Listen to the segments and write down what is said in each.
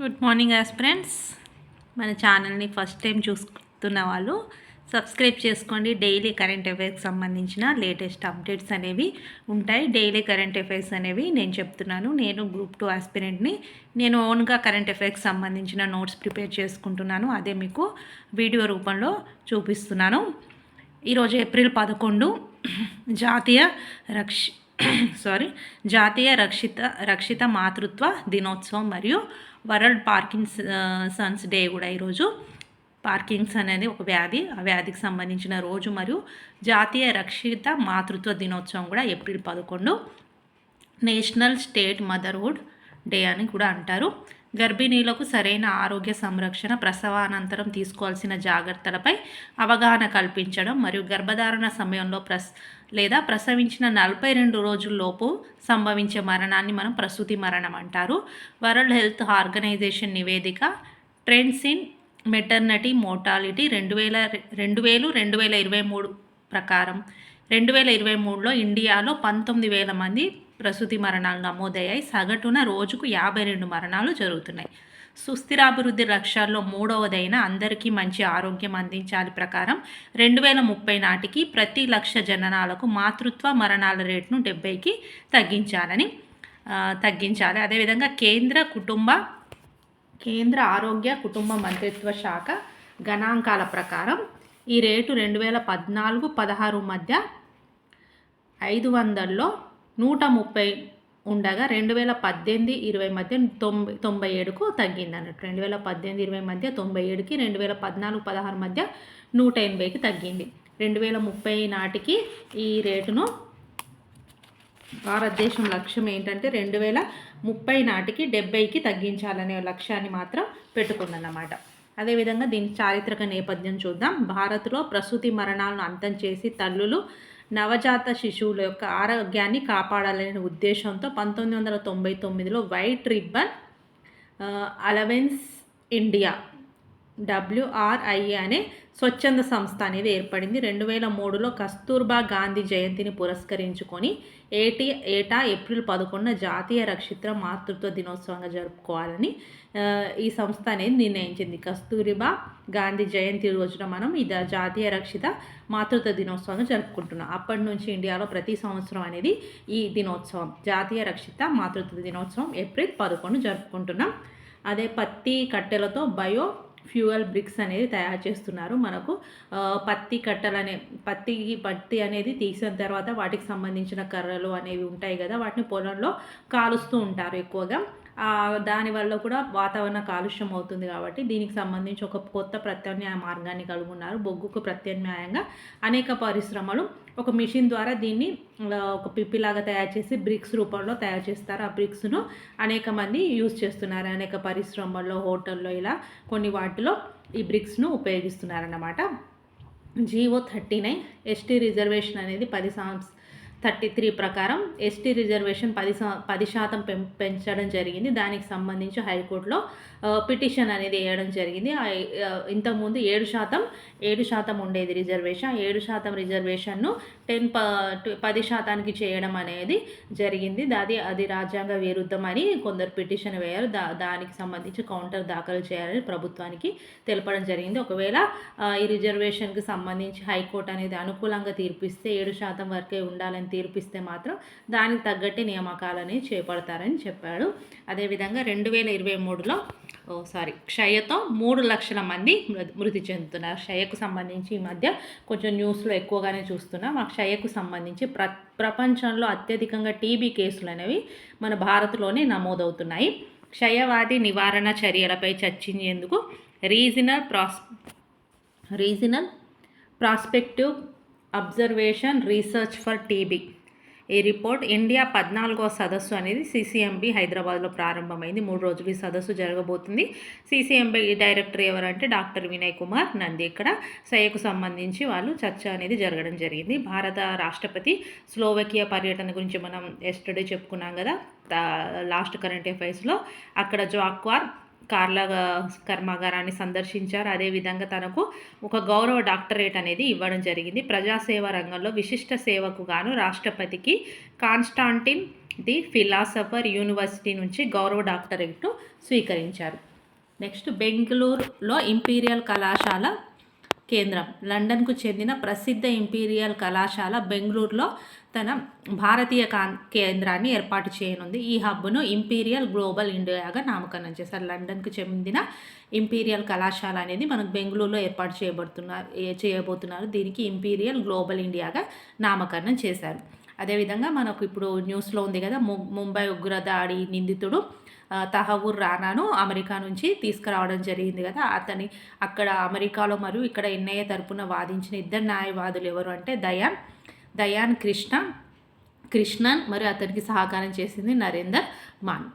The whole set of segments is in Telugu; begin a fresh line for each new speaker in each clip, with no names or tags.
గుడ్ మార్నింగ్ ఆస్పిరెంట్స్ మన ఛానల్ని ఫస్ట్ టైం చూస్తున్న వాళ్ళు సబ్స్క్రైబ్ చేసుకోండి. డైలీ కరెంట్ అఫైర్స్కి సంబంధించిన లేటెస్ట్ అప్డేట్స్ అనేవి ఉంటాయి. డైలీ కరెంట్ అఫైర్స్ అనేవి నేను చెప్తున్నాను. నేను గ్రూప్ టూ ఆస్పిరెంట్ని నేను ఓన్గా కరెంట్ అఫైర్స్కి సంబంధించిన నోట్స్ ప్రిపేర్ చేసుకుంటున్నాను. అదే మీకు వీడియో రూపంలో చూపిస్తున్నాను. ఈరోజు ఏప్రిల్ పదకొండు జాతీయ రక్ష సారీ జాతీయ రక్షిత రక్షిత మాతృత్వ దినోత్సవం మరియు వరల్డ్ పార్కింగ్ సన్స్ డే కూడా ఈరోజు. పార్కింగ్స్ అనేది ఒక వ్యాధి. ఆ వ్యాధికి సంబంధించిన రోజు మరియు జాతీయ రక్షిత మాతృత్వ దినోత్సవం కూడా ఏప్రిల్ పదకొండు. నేషనల్ స్టేట్ మదర్హుడ్ డే అని కూడా అంటారు. గర్భిణీలకు సరైన ఆరోగ్య సంరక్షణ ప్రసవానంతరం తీసుకోవాల్సిన జాగ్రత్తలపై అవగాహన కల్పించడం మరియు గర్భధారణ సమయంలో ప్రస్ లేదా ప్రసవించిన నలభై రెండు రోజుల్లోపు సంభవించే మరణాన్ని మనం ప్రసూతి మరణం అంటారు. వరల్డ్ హెల్త్ ఆర్గనైజేషన్ నివేదిక ట్రెండ్స్ ఇన్ మెటర్నిటీ మోర్టాలిటీ రెండు వేల రెండు వేలు రెండు వేల ఇరవై మూడు ప్రకారం. రెండు వేల ఇరవై మూడులో ఇండియాలో పంతొమ్మిది వేల మంది ప్రసూతి మరణాలు నమోదయ్యాయి. సగటున రోజుకు యాభై రెండు మరణాలు జరుగుతున్నాయి. సుస్థిరాభివృద్ధి లక్ష్యాల్లో మూడవదైన అందరికీ మంచి ఆరోగ్యం అందించాలి ప్రకారం రెండు వేల ముప్పై నాటికి ప్రతి లక్ష జననాలకు మాతృత్వ మరణాల రేటును డెబ్బైకి తగ్గించాలని తగ్గించాలి. అదేవిధంగా కేంద్ర కుటుంబ కేంద్ర ఆరోగ్య కుటుంబ మంత్రిత్వ శాఖ గణాంకాల ప్రకారం ఈ రేటు రెండు వేల పద్నాలుగు పదహారు మధ్య ఐదు వందల్లో నూట ముప్పై ఉండగా రెండు వేల పద్దెనిమిది ఇరవై మధ్య తొంభై తొంభై ఏడుకు తగ్గింది అన్నట్టు రెండు వేల పద్దెనిమిది ఇరవై మధ్య తొంభై ఏడుకి రెండు వేల పద్నాలుగు పదహారు మధ్య నూట ఎనభైకి తగ్గింది. రెండు వేల ముప్పై నాటికి ఈ రేటును భారతదేశం లక్ష్యం ఏంటంటే రెండు వేల ముప్పై నాటికి డెబ్బైకి తగ్గించాలనే లక్ష్యాన్ని మాత్రం పెట్టుకుందన్నమాట. అదేవిధంగా దీని చారిత్రక నేపథ్యం చూద్దాం. భారత్లో ప్రసూతి మరణాలను అంతం చేసి తల్లులు నవజాత శిశువుల యొక్క ఆరోగ్యాన్ని కాపాడాలనే ఉద్దేశంతో పంతొమ్మిది వందల తొంభై తొమ్మిదిలో white ribbon allowance India WRIA అనే స్వచ్ఛంద సంస్థ అనేది ఏర్పడింది. రెండు వేల మూడులో కస్తూర్బా గాంధీ జయంతిని పురస్కరించుకొని ఏటి ఏటా ఏప్రిల్ పదకొండున జాతీయ రక్షిత మాతృత్వ దినోత్సవంగా జరుపుకోవాలని ఈ సంస్థ అనేది నిర్ణయించింది. కస్తూరిబా గాంధీ జయంతి రోజున మనం ఇది జాతీయ రక్షిత మాతృత్వ దినోత్సవంగా జరుపుకుంటున్నాం. అప్పటి నుంచి ఇండియాలో ప్రతి సంవత్సరం అనేది ఈ దినోత్సవం జాతీయ రక్షిత మాతృత్వ దినోత్సవం ఏప్రిల్ పదకొండు జరుపుకుంటున్నాం. అదే పత్తి కట్టెలతో బయో ఫ్యూయల్ బ్రిక్స్ అనేది తయారు చేస్తున్నారు. మనకు పత్తి కట్టలనే పత్తి పత్తి అనేది తీసిన తర్వాత వాటికి సంబంధించిన కర్రలు అనేవి ఉంటాయి కదా వాటిని పొలంలో కాలుస్తూ ఉంటారు ఎక్కువగా. దానివల్ల కూడా వాతావరణ కాలుష్యం అవుతుంది కాబట్టి దీనికి సంబంధించి ఒక కొత్త ప్రత్యామ్నాయ మార్గాన్ని కలుగున్నారు బొగ్గుకు ప్రత్యామ్నాయంగా అనేక పరిశ్రమలు ఒక మిషన్ ద్వారా దీన్ని ఒక పిప్పిలాగా తయారు చేసి బ్రిక్స్ రూపంలో తయారు చేస్తారు. ఆ బ్రిక్స్ను అనేక మంది యూజ్ చేస్తున్నారు. అనేక పరిశ్రమల్లో హోటల్లో ఇలా కొన్ని వాటిలో ఈ బ్రిక్స్ను ఉపయోగిస్తున్నారన్నమాట. GO thirty nine ST reservation అనేది పది సంవత్సరం థర్టీ త్రీ ప్రకారం ఎస్టీ రిజర్వేషన్ పది పది శాతం పెంచడం జరిగింది. దానికి సంబంధించి హైకోర్టులో పిటిషన్ అనేది వేయడం జరిగింది. ఇంతకుముందు ఏడు శాతం ఏడు శాతం ఉండేది రిజర్వేషన్. ఏడు శాతం రిజర్వేషన్ను టెన్ ప పది శాతానికి చేయడం అనేది జరిగింది. అది అది రాజ్యాంగ విరుద్ధమని కొందరు పిటిషన్ వేయారు. దా దానికి సంబంధించి కౌంటర్ దాఖలు చేయాలని ప్రభుత్వానికి తెలపడం జరిగింది. ఒకవేళ ఈ రిజర్వేషన్కి సంబంధించి హైకోర్టు అనేది అనుకూలంగా తీర్పిస్తే ఏడు శాతం వరకే ఉండాలని తీర్పిస్తే మాత్రం దానికి తగ్గట్టే నియామకాలని చేపడతారని చెప్పాడు. అదేవిధంగా రెండు వేల ఇరవై మూడులో ఓ సారీ క్షయతో మూడు లక్షల మంది మృతి చెందుతున్నారు. క్షయకు సంబంధించి ఈ మధ్య కొంచెం న్యూస్లో ఎక్కువగానే చూస్తున్నాం. ఆ క్షయకు సంబంధించి ప్ర ప్రపంచంలో అత్యధికంగా టీబీ కేసులు అనేవి మన భారత్లోనే నమోదవుతున్నాయి. క్షయవాది నివారణ చర్యలపై చర్చించేందుకు regional pros regional prospective observation research for TB ఈ రిపోర్ట్ ఇండియా పద్నాలుగో సదస్సు అనేది సీసీఎంబీ హైదరాబాద్లో ప్రారంభమైంది. మూడు రోజులు ఈ సదస్సు జరగబోతుంది. సీసీఎంబీ డైరెక్టర్ ఎవరంటే డాక్టర్ వినయ్ కుమార్ నంది. ఇక్కడ సయకు సంబంధించి వాళ్ళు చర్చ అనేది జరగడం జరిగింది. భారత రాష్ట్రపతి స్లోవకియా పర్యటన గురించి మనం ఎస్టర్డే చెప్పుకున్నాం కదా. లాస్ట్ కరెంట్ అఫైర్స్లో అక్కడ జాక్వార్ కార్ల కర్మాగారాన్ని సందర్శించారు. అదేవిధంగా తనకు ఒక గౌరవ డాక్టరేట్ అనేది ఇవ్వడం జరిగింది. ప్రజాసేవ రంగంలో విశిష్ట సేవకు గాను రాష్ట్రపతికి కాన్స్టాంటిన్ ది ఫిలాసఫర్ యూనివర్సిటీ నుంచి గౌరవ డాక్టరేట్ను స్వీకరించారు. నెక్స్ట్ బెంగళూరులో ఇంపీరియల్ కళాశాల కేంద్రం. లండన్కు చెందిన ప్రసిద్ధ ఇంపీరియల్ కళాశాల బెంగళూరులో తన భారతీయ కేంద్రాన్ని ఏర్పాటు చేయనుంది. ఈ హబ్ను ఇంపీరియల్ గ్లోబల్ ఇండియాగా నామకరణం చేశారు. లండన్కు చెందిన ఇంపీరియల్ కళాశాల అనేది మనకు బెంగళూరులో ఏర్పాటు చేయబడుతున్నారు చేయబోతున్నారు. దీనికి ఇంపీరియల్ గ్లోబల్ ఇండియాగా నామకరణం చేశారు. అదేవిధంగా మనకు ఇప్పుడు న్యూస్లో ఉంది కదా ముంబై ఉగ్రదాడి నిందితుడు తహవూర్ రానాను అమెరికా నుంచి తీసుకురావడం జరిగింది కదా. అతని అక్కడ అమెరికాలో మరియు ఇక్కడ ఎన్ఐఏ తరపున వాదించిన ఇద్దరు న్యాయవాదులు ఎవరు అంటే దయాన్ దయాన్ కృష్ణ కృష్ణన్ మరియు అతనికి సహకారం చేసింది నరేందర్ మాన్.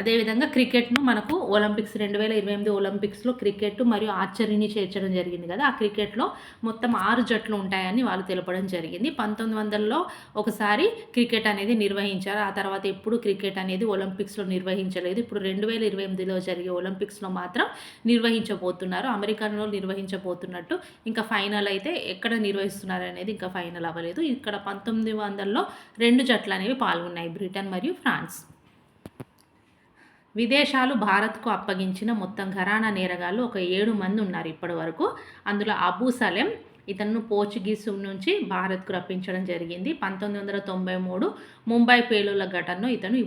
అదేవిధంగా క్రికెట్ను మనకు ఒలింపిక్స్ రెండు వేల ఇరవై ఎనిమిది ఒలింపిక్స్లో క్రికెట్ మరియు ఆర్చరీని చేర్చడం జరిగింది కదా. ఆ క్రికెట్లో మొత్తం ఆరు జట్లు ఉంటాయని వాళ్ళు తెలపడం జరిగింది. పంతొమ్మిది వందలలో ఒకసారి క్రికెట్ అనేది నిర్వహించారు. ఆ తర్వాత ఎప్పుడు క్రికెట్ అనేది ఒలింపిక్స్లో నిర్వహించలేదు. ఇప్పుడు రెండు వేల ఇరవై ఎనిమిదిలో జరిగే ఒలింపిక్స్లో మాత్రం నిర్వహించబోతున్నారు. అమెరికాలో నిర్వహించబోతున్నట్టు ఇంకా ఫైనల్ అయితే ఎక్కడ నిర్వహిస్తున్నారు అనేది ఇంకా ఫైనల్ అవ్వలేదు. ఇక్కడ పంతొమ్మిది వందలలో రెండు జట్లు అనేవి పాల్గొన్నాయి. బ్రిటన్ మరియు ఫ్రాన్స్. విదేశాలు భారత్కు అప్పగించిన మొత్తం ఘరానా నేరగాళ్ళు ఒక ఏడు మంది ఉన్నారు ఇప్పటి వరకు. అందులో అబూ సలెం ఇతను పోర్చుగీస్ నుంచి భారత్కు రప్పించడం జరిగింది. పంతొమ్మిది వందల తొంభై మూడు ముంబై పేలుల ఘటనలో ఇతను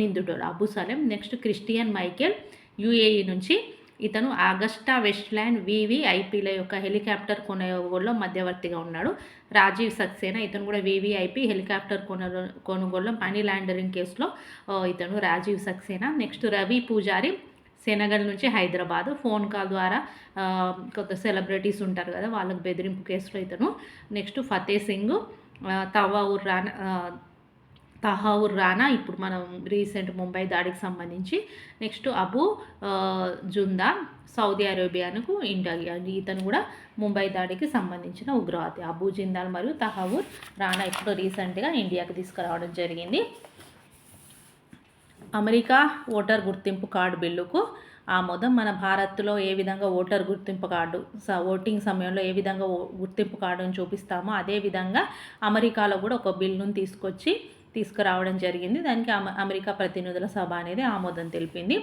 నిందుడు Abu Salem next Christian Michel UAE నుంచి ఇతను ఆగస్టా వెస్ట్ల్యాండ్ వివిఐపిల యొక్క హెలికాప్టర్ కొనుగోలులో మధ్యవర్తిగా ఉన్నాడు. రాజీవ్ సక్సేనా ఇతను కూడా వివిఐపి హెలికాప్టర్ కొను కొనుగోలులో మనీ లాండరింగ్ కేసులో ఇతను రాజీవ్ సక్సేనా. నెక్స్ట్ రవి పూజారి సెనగల్ నుంచి హైదరాబాద్. ఫోన్ కాల్ ద్వారా కొత్త సెలబ్రిటీస్ ఉంటారు కదా వాళ్ళకు బెదిరింపు కేసులో ఇతను. నెక్స్ట్ ఫతే సింగ్ తవావుర్ రానా తహావుర్ రానా ఇప్పుడు మనం రీసెంట్ ముంబై దాడికి సంబంధించి నెక్స్ట్ అబు జుందా సౌదీ అరేబియాకు ఇండియా ఇతను కూడా ముంబై దాడికి సంబంధించిన ఉగ్రవాది. అబు జిందాల్ మరియు తహావుర్ రానా ఇప్పుడు రీసెంట్గా ఇండియాకి తీసుకురావడం జరిగింది. అమెరికా ఓటర్ గుర్తింపు కార్డు బిల్లుకు ఆమోదం. మన భారత్లో ఏ విధంగా ఓటర్ గుర్తింపు కార్డు ఓటింగ్ సమయంలో ఏ విధంగా గుర్తింపు కార్డును చూపిస్తామో అదేవిధంగా అమెరికాలో కూడా ఒక బిల్లును తీసుకొచ్చి తీసుకురావడం జరిగింది. దానికి అమెరికా ప్రతినిధుల సభ అనేది ఆమోదం తెలిపింది.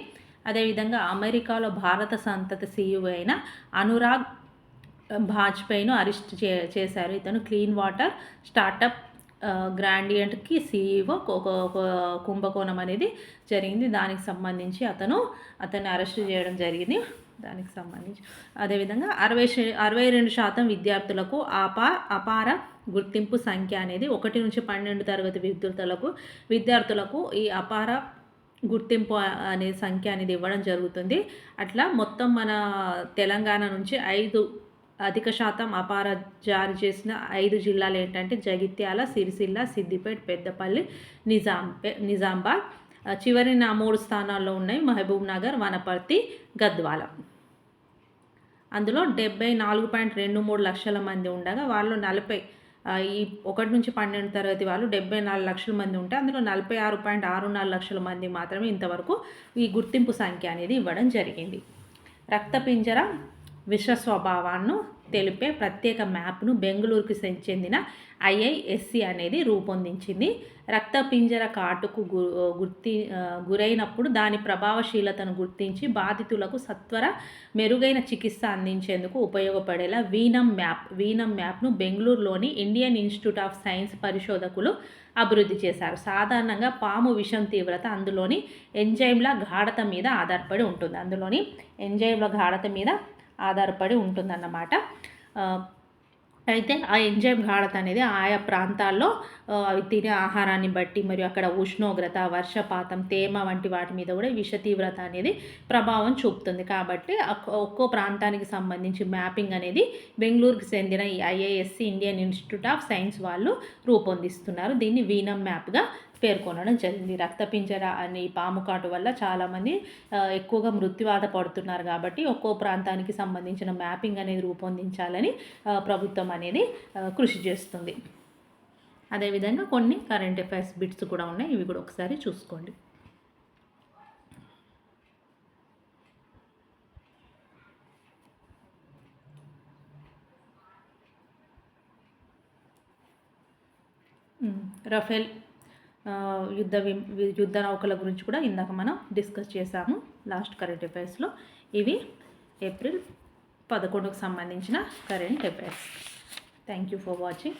అదేవిధంగా అమెరికాలో భారత సంతతి సీఈఓ అయిన అనురాగ్ భాజ్పేయిను అరెస్ట్ చే చేశారు. ఇతను క్లీన్ వాటర్ స్టార్టప్ గ్రాండియంట్కి సీఈఓ ఒక కుంభకోణం అనేది జరిగింది. దానికి సంబంధించి అతను అతన్ని అరెస్ట్ చేయడం జరిగింది. దానికి సంబంధించి. అదేవిధంగా అరవై అరవై రెండు శాతం విద్యార్థులకు అపా అపార గుర్తింపు సంఖ్య అనేది ఒకటి నుంచి పన్నెండు తరగతి విద్యార్థులకు విద్యార్థులకు ఈ అపార గుర్తింపు అనే సంఖ్య అనేది ఇవ్వడం జరుగుతుంది. అట్లా మొత్తం మన తెలంగాణ నుంచి ఐదు అధిక శాతం అపార జారీ చేసిన ఐదు జిల్లాలు ఏంటంటే జగిత్యాల సిరిసిల్ల సిద్దిపేట పెద్దపల్లి నిజాం నిజామాబాద్ చివరి నా మూడు స్థానాల్లో ఉన్నాయి మహబూబ్ నగర్ వనపర్తి గద్వాల. అందులో డెబ్బై నాలుగు పాయింట్ రెండు మూడు లక్షల మంది ఉండగా వాళ్ళు నలభై ఈ ఒకటి నుంచి పన్నెండు తరగతి వాళ్ళు డెబ్బై నాలుగు లక్షల మంది ఉంటే అందులో నలభై ఆరు పాయింట్ ఆరు నాలుగు లక్షల మంది మాత్రమే ఇంతవరకు ఈ గుర్తింపు సంఖ్య అనేది ఇవ్వడం జరిగింది. రక్తపింజర విశ్వ స్వభావాన్ని తెలిపే ప్రత్యేక మ్యాప్ను బెంగళూరుకు చెందిన ఐఐఎస్సి అనేది రూపొందించింది. రక్తపింజర కాటుకు గుర్తి గురైనప్పుడు దాని ప్రభావశీలతను గుర్తించి బాధితులకు సత్వర మెరుగైన చికిత్స అందించేందుకు ఉపయోగపడేలా వీనం మ్యాప్ వీనం మ్యాప్ను బెంగళూరులోని ఇండియన్ ఇన్స్టిట్యూట్ ఆఫ్ సైన్స్ పరిశోధకులు అభివృద్ధి చేశారు. సాధారణంగా పాము విషం తీవ్రత అందులోని ఎంజైమ్ల గాఢత మీద ఆధారపడి ఉంటుంది. అందులోని ఎంజైమ్ల గాఢత మీద ఆధారపడి ఉంటుందన్నమాట. అయితే ఆ ఎంజైమ్ గాఢత అనేది ఆయా ప్రాంతాల్లో అవి తినే ఆహారాన్ని బట్టి మరియు అక్కడ ఉష్ణోగ్రత వర్షపాతం తేమ వంటి వాటి మీద కూడా విష తీవ్రత అనేది ప్రభావం చూపుతుంది. కాబట్టి ఒక్కో ప్రాంతానికి సంబంధించి మ్యాపింగ్ అనేది బెంగళూరుకి చెందిన ఈ IISc Indian institute of science వాళ్ళు రూపొందిస్తున్నారు. దీన్ని వీనం మ్యాప్గా పేర్కొనడం జరిగింది. రక్తపింజర అనే పాము కాటు వల్ల చాలామంది ఎక్కువగా మృత్యువాత పడుతున్నారు కాబట్టి ఒక్కో ప్రాంతానికి సంబంధించిన మ్యాపింగ్ అనేది రూపొందించాలని ప్రభుత్వం అనేది కృషి చేస్తుంది. అదేవిధంగా కొన్ని కరెంట్ అఫైర్స్ బిట్స్ కూడా ఉన్నాయి. ఇవి కూడా ఒకసారి చూసుకోండి. రఫేల్ యుద్ధ వి- యుద్ధ నౌకల గురించి కూడా ఇందాక మనం డిస్కస్ చేసాము లాస్ట్ కరెంట్ అఫైర్స్లో ఇవి ఏప్రిల్ పదకొండుకు సంబంధించిన current affairs. Thank you for watching.